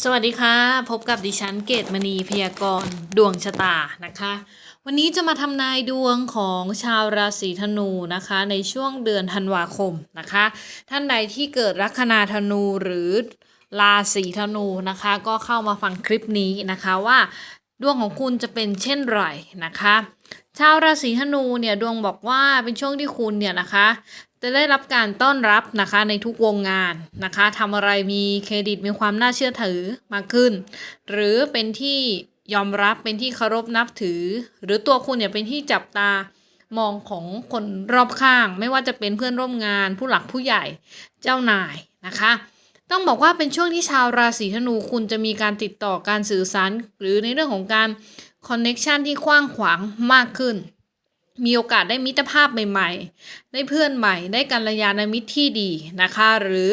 สวัสดีค่ะ พบกับดิฉันเกตมณีพยากรณ์ดวงชะตานะคะ วันนี้จะมาทำนายดวงของชาวราศีธนูนะคะ ในช่วงเดือนธันวาคมนะคะ ท่านใดที่เกิดลัคนาธนูหรือราศีธนูนะคะ ก็เข้ามาฟังคลิปนี้นะคะว่าดวงของคุณจะเป็นเช่นไรนะคะ ชาวราศีธนูเนี่ยดวงบอกว่าเป็นช่วงที่คุณเนี่ยนะคะ จะได้รับการต้อนรับนะคะในทุกวงงานนะคะทำอะไรมีเครดิตมีความน่าเชื่อถือมากขึ้น หรือเป็นที่ยอมรับเป็นที่เคารพนับถือ หรือตัวคุณเนี่ยเป็นที่จับตามองของคนรอบข้าง ไม่ว่าจะเป็นเพื่อนร่วมงาน ผู้หลักผู้ใหญ่เจ้านายนะคะ ต้องบอกว่าเป็นช่วงที่ชาวราศีธนูคุณจะมีการติดต่อการสื่อสาร หรือในเรื่องของการคอนเน็ชันที่กว้างขวางมากขึ้น มีโอกาสได้มิตรภาพใหม่ๆ ได้เพื่อนใหม่ ได้กัลยาณมิตรที่ดีนะคะ หรือ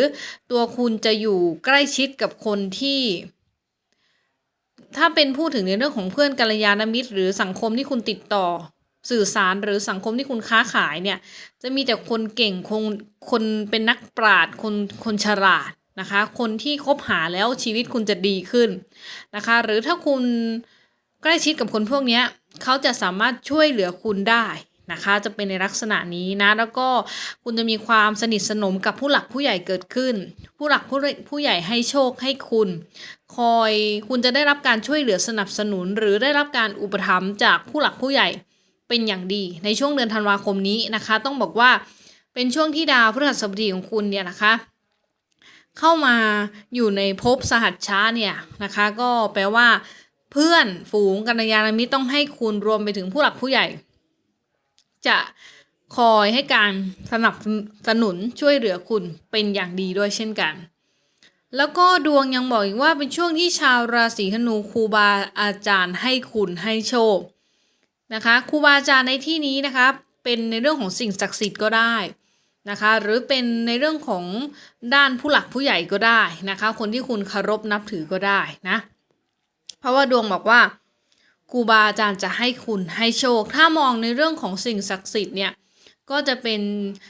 ตัวคุณจะอยู่ใกล้ชิดกับคนที่ ถ้าเป็นพูดถึงในเรื่องของเพื่อนกัลยาณมิตร หรือสังคมที่คุณติดต่อ สื่อสารหรือสังคมที่คุณค้าขายเนี่ย จะมีแต่คนเก่งคนคนเป็นนักปราชญ์คนคนฉลาดนะคะ คนที่คบหาแล้วชีวิตคุณจะดีขึ้นนะคะ หรือถ้าคุณใกล้ชิดกับคนพวกเนี้ย เขาจะสามารถช่วยเหลือคุณได้นะคะจะเป็นในลักษณะนี้นะแล้วก็คุณจะมีความสนิทสนมกับผู้หลักผู้ใหญ่เกิดขึ้น ผู้หลักผู้ผู้ใหญ่ให้โชคให้คุณ คอยคุณจะได้รับการช่วยเหลือสนับสนุน หรือได้รับการอุปถัมภ์จากผู้หลักผู้ใหญ่เป็นอย่างดี ในช่วงเดือนธันวาคมนี้นะคะ ต้องบอกว่าเป็นช่วงที่ดาวพฤหัสบดีของคุณเนี่ยนะคะเข้ามาอยู่ในภพสหัชชาเนี่ยนะคะ ก็แปลว่า เพื่อนฝูงกัลยาณมิตรต้องให้คุณรวมไปถึงผู้หลักผู้ใหญ่ จะคอยให้การสนับสนุนช่วยเหลือคุณเป็นอย่างดีด้วยเช่นกัน แล้วก็ดวงยังบอกอีกว่าเป็นช่วงที่ชาวราศีธนูครูบาอาจารย์ให้คุณให้โชคนะคะครูบาอาจารย์ในที่นี้นะคะเป็นในเรื่องของสิ่งศักดิ์สิทธิ์ก็ได้นะคะหรือเป็นในเรื่องของด้านผู้หลักผู้ใหญ่ก็ได้นะคะ คนที่คุณเคารพนับถือก็ได้นะ เพราะว่าดวงบอกว่าครูบาอาจารย์จะให้คุณให้โชค ถ้ามองในเรื่องของสิ่งศักดิ์สิทธิ์เนี่ยก็จะเป็น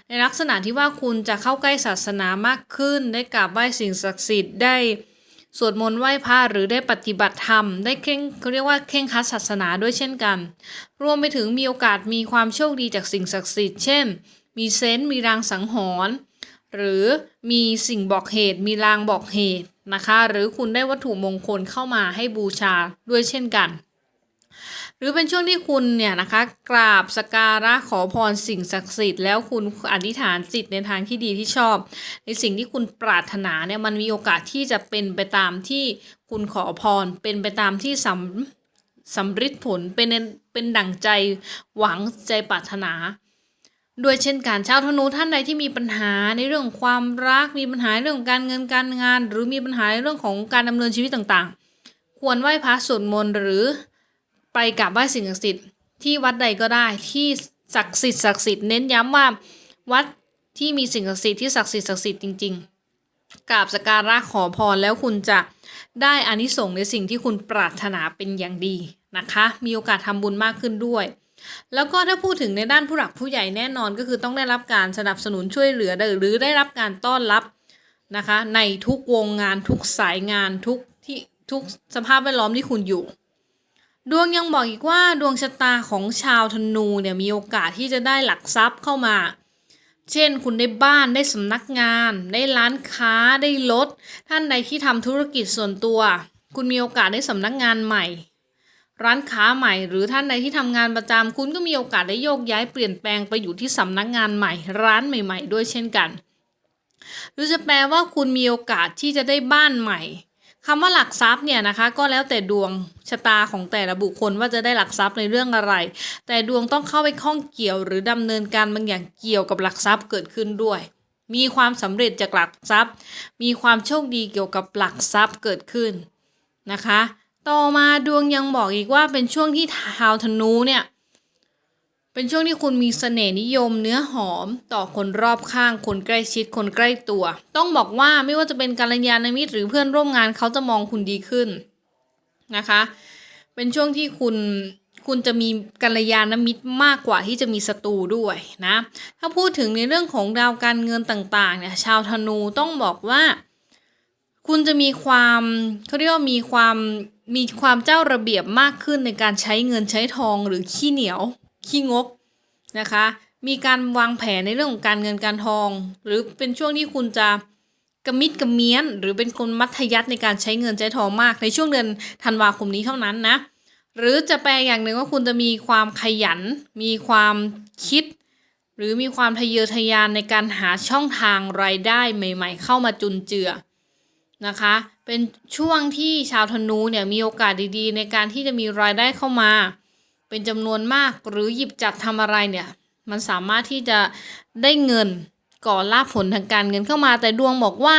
ในลักษณะที่ว่าคุณจะเข้าใกล้ศาสนามากขึ้น ได้กราบไหว้สิ่งศักดิ์สิทธิ์ได้สวดมนต์ไหว้พระหรือได้ปฏิบัติธรรม ได้เคร่งเขาเรียกว่าเคร่งครัดศาสนาด้วยเช่นกัน รวมไปถึงมีโอกาสมีความโชคดีจากสิ่งศักดิ์สิทธิ์เช่น มีเซนต์มีรางสังหรณ์หรือมีสิ่งบอกเหตุ มีรางบอกเหตุ นะคะ หรือคุณได้วัตถุมงคลเข้ามาให้บูชาด้วยเช่นกัน หรือเป็นช่วงที่คุณเนี่ยนะคะกราบสการะขอพรสิ่งศักดิ์สิทธิ์แล้วคุณอธิษฐานจิตในทางที่ดีที่ชอบ ในสิ่งที่คุณปรารถนาเนี่ยมันมีโอกาสที่จะเป็นไปตามที่คุณขอพรเป็นไปตามที่สำสำฤทธิ์ผลเป็นเป็นดั่งใจหวังใจปรารถนา ด้วยเช่นกันชาวธนูท่านใดที่มีปัญหาในเรื่องความรักมีปัญหาเรื่องการเงินการงาน หรือมีปัญหาในเรื่องของการดำเนินชีวิตต่างๆ ควรไหว้พระสวดมนต์หรือไปกราบไหว้สิ่งศักดิ์สิทธิ์ที่วัดใดก็ได้ที่ศักดิ์สิทธิ์ศักดิ์สิทธิ์เน้นย้ำว่าวัดที่มีสิ่งศักดิ์สิทธิ์ที่ศักดิ์สิทธิ์ศักดิ์สิทธิ์จริงๆกราบสกการะขอพรแล้วคุณจะได้อานิสงส์ในสิ่งที่คุณปรารถนาเป็นอย่างดีนะคะ มีโอกาสทำบุญมากขึ้นด้วย แล้วก็ถ้าพูดถึงในด้านผู้หลักผู้ใหญ่แน่นอนก็คือต้องได้รับการสนับสนุนช่วยเหลือหรือได้รับการต้อนรับนะคะ ในทุกวงงานทุกสายงานทุกที่ทุกสภาพแวดล้อมที่คุณอยู่ ดวงยังบอกอีกว่าดวงชะตาของชาวธนูเนี่ยมีโอกาสที่จะได้หลักทรัพย์เข้ามา เช่น คุณได้บ้านได้สำนักงาน ได้ร้านค้าได้รถท่านใดที่ทำธุรกิจส่วนตัว คุณมีโอกาสได้สำนักงานใหม่ ร้านค้าใหม่ หรือท่านใดที่ทำงานประจำคุณก็มีโอกาสได้โยกย้ายเปลี่ยนแปลงไปอยู่ที่สำนักงานใหม่ ร้านใหม่ ๆ ด้วยเช่นกัน หรือจะแปลว่าคุณมีโอกาสที่จะได้บ้านใหม่คำว่าหลักทรัพย์เนี่ยนะคะก็แล้วแต่ดวงชะตาของแต่ละบุคคลว่าจะได้หลักทรัพย์ในเรื่องอะไร แต่ดวงต้องเข้าไปข้องเกี่ยว หรือดำเนินการบางอย่างเกี่ยวกับหลักทรัพย์เกิดขึ้นด้วย มีความสำเร็จจากหลักทรัพย์ มีความโชคดีเกี่ยวกับหลักทรัพย์เกิดขึ้นนะคะ ต่อมาดวงยังบอกอีกว่าเป็นช่วงที่ชาวธนูเนี่ยเป็นช่วงที่คุณมีเสน่ห์นิยมเนื้อหอมต่อคนรอบข้างคนใกล้ชิดคนใกล้ตัว ต้องบอกว่าไม่ว่าจะเป็นกัลยาณมิตรหรือเพื่อนร่วมงานเขาจะมองคุณดีขึ้นนะคะ เป็นช่วงที่คุณคุณจะมีกัลยาณมิตรมากกว่าที่จะมีศัตรูด้วยนะ ถ้าพูดถึงในเรื่องของดาวการเงินต่างๆเนี่ยชาวธนูต้องบอกว่า คุณจะมีความเขาเรียกว่ามีความมีความเจ้าระเบียบมากขึ้นในการใช้เงินใช้ทองหรือขี้เหนียว ขี้งกนะคะ มีการวางแผนในเรื่องของการเงินการทอง หรือเป็นช่วงที่คุณจะกระมิดกระเมียน หรือเป็นคนมัธยัสถ์ในการใช้เงินใช้ทองมาก ในช่วงเดือนธันวาคมนี้เท่านั้นนะ หรือจะแปลอย่างหนึ่งว่าคุณจะมีความขยัน มีความคิด หรือมีความทะเยอทะยานในการหาช่องทางรายได้ใหม่ ๆ เข้ามาจุนเจือ นะคะ เป็นช่วงที่ชาวธนูเนี่ยมีโอกาสดีๆ ในการที่จะมีรายได้เข้ามา เป็นจำนวนมากหรือหยิบจับทำอะไรเนี่ย มันสามารถที่จะได้เงินก่อลาผลทางการเงินเข้ามา แต่ดวงบอกว่า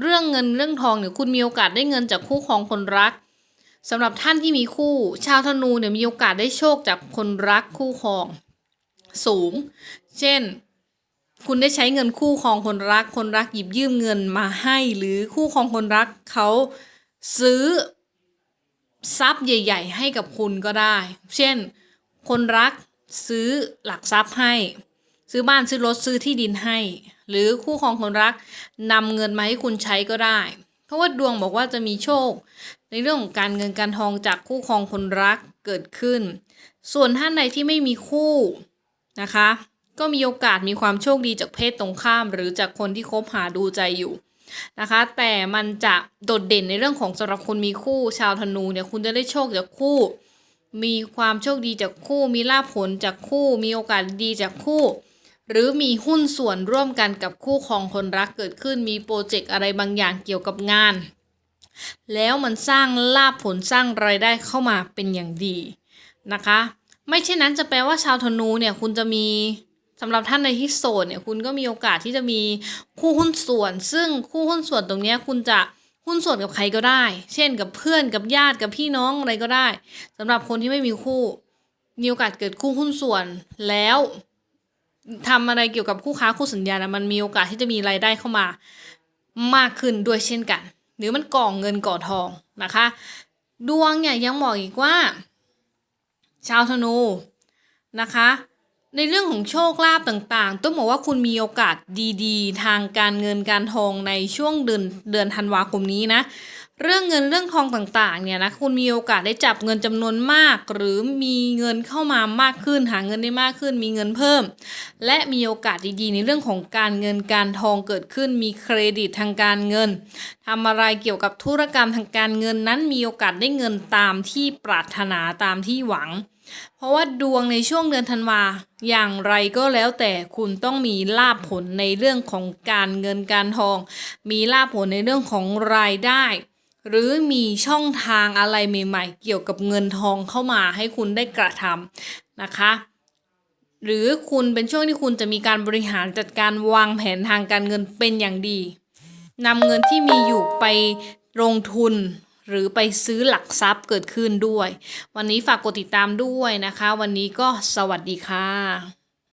เรื่องเงินเรื่องทองเนี่ยคุณมีโอกาสได้เงินจากคู่ครองคนรักสำหรับท่านที่มีคู่ ชาวธนูเนี่ยมีโอกาสได้โชคจากคนรักคู่ครอง สูง เช่น คุณได้ใช้เงินคู่ครองคนรัก คนรักหยิบยืมเงินมาให้ หรือคู่ครองคนรักเขาซื้อทรัพย์ใหญ่ ๆ ให้กับคุณก็ได้ เช่น คนรักซื้อหลักทรัพย์ให้ ซื้อบ้านซื้อรถซื้อที่ดินให้ หรือคู่ครองคนรักนำเงินมาให้คุณใช้ก็ได้ เพราะว่าดวงบอกว่าจะมีโชค ในเรื่องของการเงินการทองจากคู่ครองคนรักเกิดขึ้น ส่วนท่านใดที่ไม่มีคู่นะคะ ก็มีโอกาสมีความโชคดีจากเพศตรงข้าม หรือจากคนที่คบหาดูใจอยู่นะคะ แต่มันจะโดดเด่นในเรื่องของสำหรับคนมีคู่ชาวธนูเนี่ยคุณจะได้โชคจากคู่ มีความโชคดีจากคู่ มีลาภผลจากคู่ มีโอกาสดีจากคู่ หรือมีหุ้นส่วนร่วมกันกับคู่ครองคนรักเกิดขึ้นมีโปรเจกต์อะไรบางอย่างเกี่ยวกับงาน แล้วมันสร้างลาภผลสร้างรายได้เข้ามาเป็นอย่างดีนะคะ ไม่เช่นนั้นจะแปลว่าชาวธนูเนี่ยคุณจะมี สำหรับท่านในที่โสดเนี่ยคุณก็มีโอกาสที่จะมีคู่หุ้นส่วน ซึ่งคู่หุ้นส่วนตรงนี้คุณจะหุ้นส่วนกับใครก็ได้ เช่นกับเพื่อนกับญาติกับพี่น้องอะไรก็ได้สำหรับคนที่ไม่มีคู่ มีโอกาสเกิดคู่หุ้นส่วนแล้วทำอะไรเกี่ยวกับคู่ค้าคู่สัญญานะมันมีโอกาสที่จะมีรายได้เข้ามามากขึ้นด้วยเช่นกัน หรือมันก่อเงินก่อทองนะคะ ดวงเนี่ยยังบอกอีกว่า ชาวธนูนะคะ ในเรื่องของโชคลาภต่างๆ ต้องบอกว่าคุณมีโอกาสดีๆ ทางการเงินการทองในช่วงเดือนเดือนธันวาคมนี้นะ เรื่องเงินเรื่องทองต่างๆเนี่ยนะคุณมีโอกาสได้จับเงินจำนวนมาก หรือมีเงินเข้ามามากขึ้น หาเงินได้มากขึ้น มีเงินเพิ่ม และมีโอกาสดีๆ ในเรื่องของการเงินการทองเกิดขึ้น มีเครดิตทางการเงินทำอะไรเกี่ยวกับธุรกรรมทางการเงินนั้นมีโอกาสได้เงินตามที่ปรารถนาตามที่หวัง เพราะว่าดวงในช่วงเดือนธันวาอย่างไรก็แล้วแต่คุณต้องมีลาภผลในเรื่องของการเงินการทอง มีลาภผลในเรื่องของรายได้ หรือมีช่องทางอะไรใหม่ๆ เกี่ยวกับเงินทองเข้ามาให้คุณได้กระทำนะคะหรือคุณเป็นช่วงที่คุณจะมีการบริหารจัดการวางแผนทางการเงินเป็นอย่างดีนำเงินที่มีอยู่ไปลงทุน หรือไปซื้อหลักทรัพย์เกิดขึ้นด้วย วันนี้ฝากกดติดตามด้วยนะคะ วันนี้ก็สวัสดีค่ะ